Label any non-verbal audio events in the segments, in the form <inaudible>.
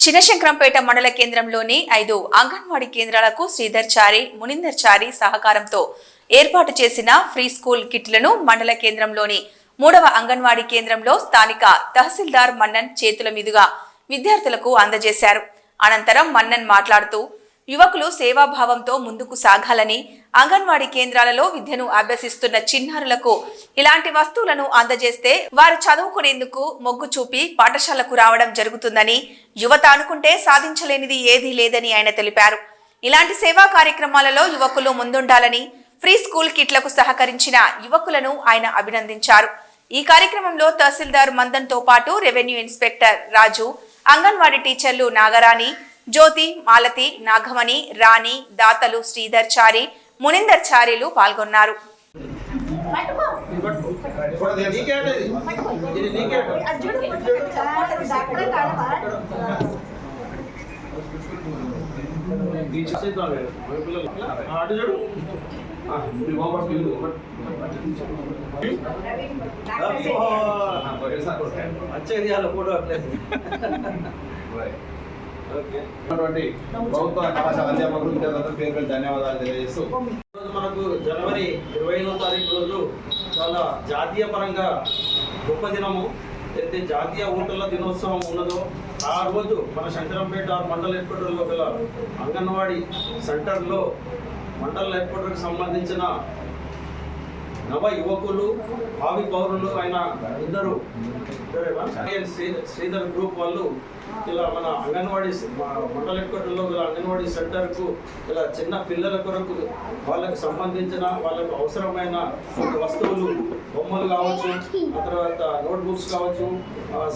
చినశంకరంపేట మండల కేంద్రంలోని ఐదు అంగన్వాడీ కేంద్రాలకు శ్రీధర్ చారి మునిందర్ చారి సహకారంతో ఏర్పాటు చేసిన ఫ్రీ స్కూల్ కిట్లను మండల కేంద్రంలోని మూడవ అంగన్వాడీ కేంద్రంలో స్థానిక తహసీల్దార్ మన్నన్ చేతుల మీదుగా విద్యార్థులకు అందజేశారు. అనంతరం మన్నన్ మాట్లాడుతూ యువకులు సేవాభావంతో ముందుకు సాగాలని అంగన్వాడీ కేంద్రాలలో విద్యను అభ్యసిస్తున్న చిన్నారులకు ఇలాంటి వస్తువులను అందజేస్తే వారు చదువుకునేందుకు మొగ్గు చూపి పాఠశాలకు రావడం జరుగుతుందని యువత అనుకుంటే సాధించలేనిది ఏదీ లేదని ఆయన తెలిపారు. ఇలాంటి సేవా కార్యక్రమాలలో యువకులు ముందుండాలని ఫ్రీ స్కూల్ కిట్లకు సహకరించిన యువకులను ఆయన అభినందించారు. ఈ కార్యక్రమంలో తహసీల్దార్ మందన్తో పాటు రెవెన్యూ ఇన్స్పెక్టర్ రాజు అంగన్వాడీ టీచర్లు నాగరాణి జ్యోతి మాలతి నాగమణి రాణి దాతలు శ్రీధర్ చారి మునిందర్ చారీలు పాల్గొన్నారు <laughs> ప్రభుత్వ కళాశాల అధ్యాపకులు విద్యార్థులకు పేరు పేరు ధన్యవాదాలు తెలియజేస్తూ మనకు జనవరి ఇరవై ఐదో తారీఖు రోజు చాలా జాతీయ పరంగా గొప్ప దినము. అయితే జాతీయ ఓటర్ల దినోత్సవం ఉన్నదో ఆ రోజు మన శంకరంపేట మండల హెడ్ క్వార్టర్లో గల అంగన్వాడీ సెంటర్లో మండల హెడ్ క్వార్టర్కి సంబంధించిన నవ యువకులు భావి పౌరులు అయిన ఇద్దరు శ్రీ- శ్రీధర్ గ్రూప్ వాళ్ళు ఇలా మన అంగన్వాడీ స- ఇలా మండల అంగన్వాడీ సెంటర్కు ఇలా చిన్న పిల్లల కొరకు వాళ్ళకు సంబంధించిన వాళ్ళకు అవసరమైన వస్తువులు బొమ్మలు కావచ్చు ఆ తర్వాత నోట్బుక్స్ కావచ్చు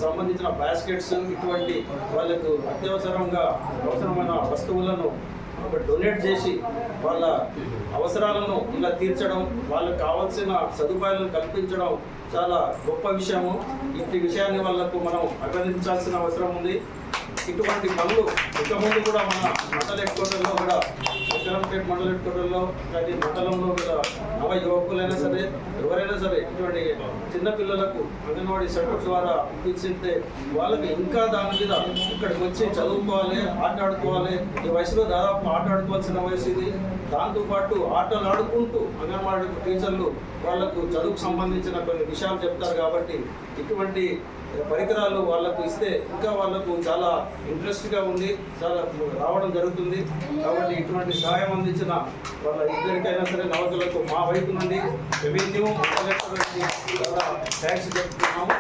సంబంధించిన బాస్కెట్స్ ఇటువంటి వాళ్ళకు అత్యవసరంగా అవసరమైన వస్తువులను డొనేట్ చేసి వాళ్ళ అవసరాలను ఇలా తీర్చడం వాళ్ళకి కావాల్సిన సదుపాయాలను కల్పించడం చాలా గొప్ప విషయము. ఇట్టి విషయాన్ని వాళ్ళకు మనం అభినందించాల్సిన అవసరం ఉంది. ఇటువంటి పనులు ఇక ముందు కూడా మన మండల హెడ్ క్వార్టర్లో కూడా మార్కెట్ మండల హెడ్ క్వార్టర్లో మండలంలో కూడా నవ యువకులైనా సరే ఎవరైనా సరే ఇటువంటి చిన్నపిల్లలకు అంగన్వాడీ సెంటర్ ద్వారా ఇప్పించితే వాళ్ళకి ఇంకా దాని మీద ఇక్కడికి వచ్చి చదువుకోవాలి ఆట ఆడుకోవాలి ఈ వయసులో దాదాపు ఆట ఆడుకోవాల్సిన వయసు ఇది. దాంతోపాటు ఆటలు ఆడుకుంటూ అంగన్వాడీ టీచర్లు వాళ్ళకు చదువుకు సంబంధించిన కొన్ని విషయాలు చెప్తారు కాబట్టి ఇటువంటి పరికరాలు వాళ్ళకు ఇస్తే ఇంకా వాళ్ళకు చాలా ఇంట్రెస్ట్గా ఉంది చాలా రావడం జరుగుతుంది. కాబట్టి ఇటువంటి సహాయం అందించిన వాళ్ళ ఇద్దరికైనా సరే నవకులకు మా వైపు నుండి రెవెన్యూ థ్యాంక్స్ చెప్తున్నాము.